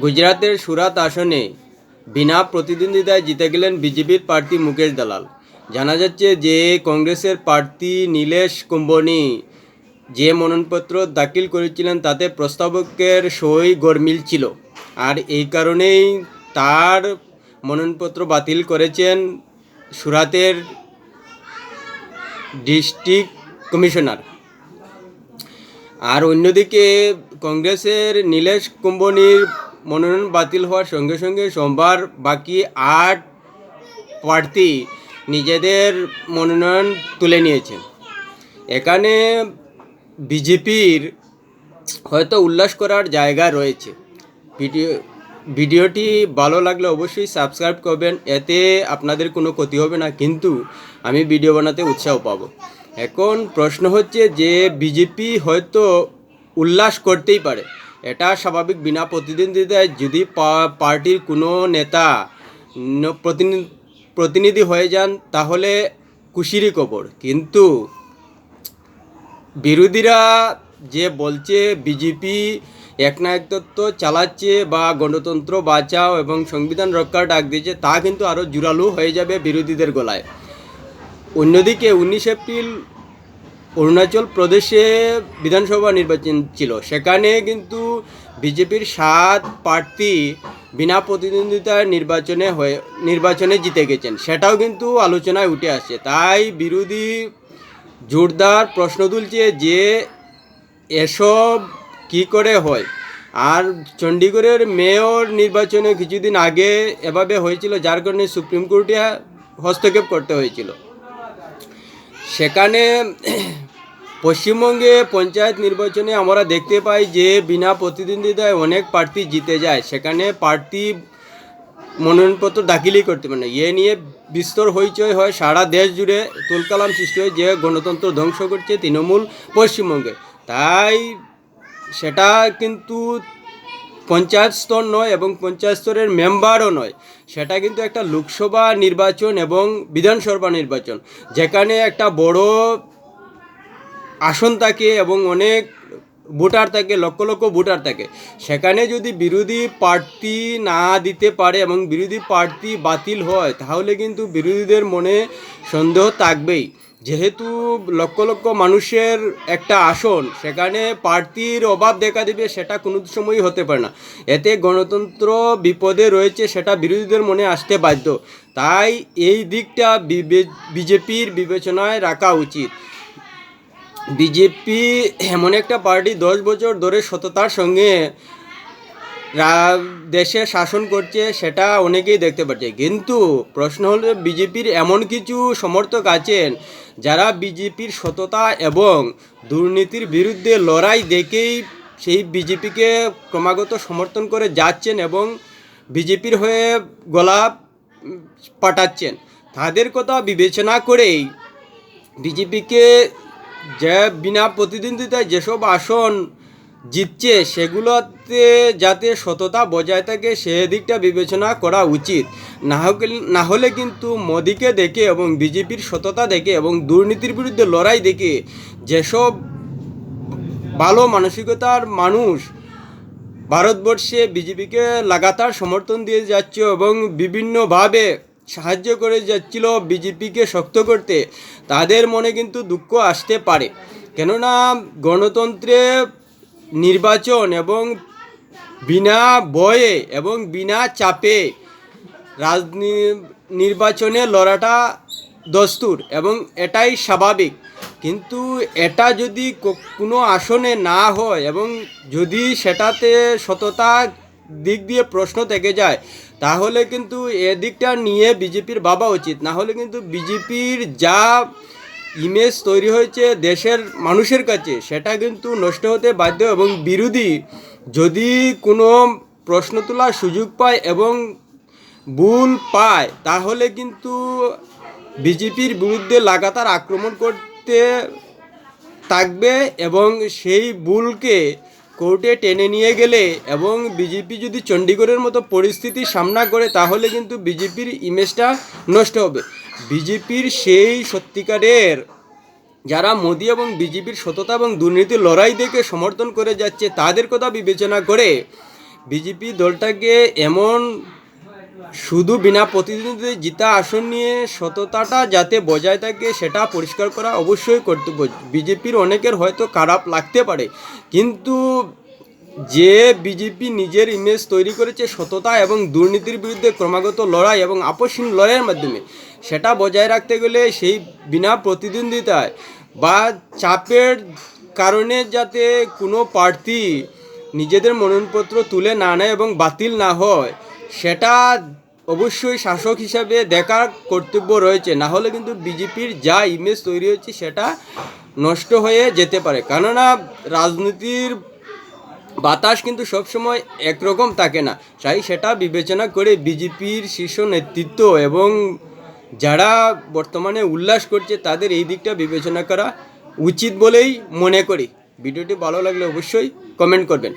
গুজরাতের সুরাত আসনে বিনা প্রতিদ্বন্দ্বিতায় জিতে গেলেন বিজেপির প্রার্থী মুকেশ দালাল। জানা যাচ্ছে যে, কংগ্রেসের প্রার্থী নীলেশ কুম্বনি যে মনোনয়নপত্র দাখিল করেছিলেন তাতে প্রস্তাবকের সই গরমিল ছিল। আর এই কারণেই তার মনোনয়নপত্র বাতিল করেছেন সুরাতের ডিস্ট্রিক্ট কমিশনার। আর অন্যদিকে কংগ্রেসের নীলেশ কুম্বনির মনোনয়ন বাতিল হওয়ার সঙ্গে সঙ্গে সোমবার বাকি আট প্রার্থী নিজেদের মনোনয়ন তুলে নিয়েছেন। এখানে বিজেপির হয়তো উল্লাস করার জায়গা রয়েছে। ভিডিও, ভিডিওটি ভালো লাগলে অবশ্যই সাবস্ক্রাইব করবেন, এতে আপনাদের কোনো ক্ষতি হবে না, কিন্তু আমি ভিডিও বানাতে উৎসাহ পাবো। এখন প্রশ্ন হচ্ছে যে বিজেপি হয়তো উল্লাস করতেই পারে। এটা স্বাভাবিক বিনা প্রতিদ্বন্দ্বিতায় যদি পার্টির কোনো নেতা প্রতিনিধি হয়ে যান, তাহলে খুশিরই খবর কিন্তু বিরোধীরা যে বলছে বিজেপি একনায়কত্ব চালাচ্ছে বা গণতন্ত্র বাঁচাও এবং সংবিধান রক্ষার ডাক দিয়েছে, তা কিন্তু আরও জোরালো হয়ে যাবে বিরোধীদের গলায়। অন্যদিকে উনিশ এপ্রিল অরুণাচল প্রদেশে বিধানসভা নির্বাচন ছিল। সেখানে কিন্তু বিজেপির সাত প্রার্থী বিনা প্রতিদ্বন্দ্বিতায় নির্বাচনে হয়ে, নির্বাচনে জিতে গেছেন। সেটাও কিন্তু আলোচনায় উঠে আসছে। তাই বিরোধী জোরদার প্রশ্ন তুলছে যে এসব কি করে হয়? আর চণ্ডীগড়ের মেয়র নির্বাচনে কিছুদিন আগে এভাবে হয়েছিল, যার কারণে সুপ্রিম কোর্টে হস্তক্ষেপ করতে হয়েছিল। সেখানে পশ্চিমবঙ্গে পঞ্চায়েত নির্বাচনে আমরা দেখতে পাই যে বিনা প্রতিদ্বন্দ্বিতায় অনেক প্রার্থী জিতে যায়। সেখানে প্রার্থী মনোনয়নপত্র দাখিলই করতে পারে না এ নিয়ে বিস্তর হইচই হয়। সারা দেশ জুড়ে তুলকালাম সৃষ্টি হয় যে গণতন্ত্র ধ্বংস করছে তৃণমূল পশ্চিমবঙ্গে। তাই সেটা কিন্তু পঞ্চায়েত স্তর নয় এবং পঞ্চায়েত স্তরের মেম্বারও নয়। সেটা কিন্তু একটা লোকসভা নির্বাচন এবং বিধানসভা নির্বাচন। যেখানে একটা বড় আসন থাকে এবং অনেক ভোটার থাকে, লক্ষ লক্ষ ভোটার থাকে। সেখানে যদি বিরোধী প্রার্থী না দিতে পারে এবং বিরোধী প্রার্থী বাতিল হয়, তাহলে কিন্তু বিরোধীদের মনে সন্দেহ থাকবেই। যেহেতু লক্ষ লক্ষ মানুষের একটা আসন, সেখানে প্রার্থীর অভাব দেখা দেবে, সেটা কোনো সময়ই হতে পারে না। এতে গণতন্ত্র বিপদে রয়েছে, সেটা বিরোধীদের মনে আসতে বাধ্য। তাই এই দিকটা বিজেপির বিবেচনায় রাখা উচিত। বিজেপি এমন একটা পার্টি দশ বছর ধরে সততার সঙ্গে দেশে শাসন করছে, সেটা অনেকেই দেখতে পাচ্ছে। কিন্তু প্রশ্ন হলো বিজেপির এমন কিছু সমর্থক আছেন যারা বিজেপির সততা এবং দুর্নীতির বিরুদ্ধে লড়াই দেখেই সেই বিজেপিকে ক্রমাগত সমর্থন করে যাচ্ছেন এবং বিজেপির হয়ে গলা পাঠাচ্ছেন তাদের কথা বিবেচনা করেই বিজেপিকে যে বিনা প্রতিদ্বন্দ্বিতায় যেসব আসন জিতছে, সেগুলোতে যাতে সততা বজায় থাকে সেদিকটা বিবেচনা করা উচিত। না হলে কিন্তু মোদিকে দেখে এবং বিজেপির সততা দেখে এবং দুর্নীতির বিরুদ্ধে লড়াই দেখে যেসব ভালো মানসিকতার মানুষ ভারতবর্ষে বিজেপিকে লাগাতার সমর্থন দিয়ে যাচ্ছে এবং বিভিন্নভাবে সাহায্য করে যাচ্ছিল বিজেপিকে শক্ত করতে, তাদের মনে কিন্তু দুঃখ আসতে পারে। কেননা গণতন্ত্রে নির্বাচন এবং বিনা বয়ে এবং বিনা চাপে রাজনী, নির্বাচনে লড়াটা দস্তুর এবং এটাই স্বাভাবিক। কিন্তু এটা যদি কোনো আসনে না হয় এবং যদি সেটাতে সততা দিক দিয়ে প্রশ্ন থেকে যায়, তাহলে কিন্তু এদিকটা নিয়ে বিজেপির ভাবা উচিত। না হলে কিন্তু বিজেপির যা ইমেজ তৈরি হয়েছে দেশের মানুষের কাছে। সেটা কিন্তু নষ্ট হতে বাধ্য এবং বিরোধী যদি কোনো প্রশ্ন তোলার সুযোগ পায় এবং ভুল পায়, তাহলে কিন্তু বিজেপির বিরুদ্ধে লাগাতার আক্রমণ করতে থাকবে এবং সেই ভুলকে কোর্টে টেনে নিয়ে গেলে এবং বিজেপি যদি চণ্ডীগড়ের মতো পরিস্থিতি সামনা করে, তাহলে কিন্তু বিজেপির ইমেজটা নষ্ট হবে। বিজেপির সেই সত্যিকারের যারা মোদি এবং বিজেপির সততা এবং দুর্নীতির লড়াই দেখে সমর্থন করে যাচ্ছে, তাদের কথা বিবেচনা করে বিজেপি দলটাকে এমন শুধু বিনা প্রতিদ্বন্দ্বিতা জিতা আসন নিয়ে সততাটা যাতে বজায় থাকে সেটা পরিষ্কার করা অবশ্যই কর্তব্য। বিজেপির অনেকের হয়তো খারাপ লাগতে পারে, কিন্তু যে বিজেপি নিজের ইমেজ তৈরি করেছে সততা এবং দুর্নীতির বিরুদ্ধে ক্রমাগত লড়াই এবং আপসহীন লড়াইয়ের মাধ্যমে, সেটা বজায় রাখতে গেলে সেই বিনা প্রতিদ্বন্দ্বিতায় বা চাপের কারণে যাতে কোনো প্রার্থী নিজেদের মনোনয়নপত্র তুলে না নেয় এবং বাতিল না হয়, সেটা অবশ্যই শাসক হিসাবে দেখার কর্তব্য রয়েছে। না হলে কিন্তু বিজেপির যা ইমেজ তৈরি হয়েছে, সেটা নষ্ট হয়ে যেতে পারে। কেননা, রাজনীতির বাতাস কিন্তু সবসময় একরকম থাকে না। তাই সেটা বিবেচনা করে বিজেপির শীর্ষ নেতৃত্ব এবং যারা বর্তমানে উল্লাস করছে তাদের এই দিকটা বিবেচনা করা উচিত বলেই মনে করি। ভিডিওটি ভালো লাগলে অবশ্যই কমেন্ট করবেন।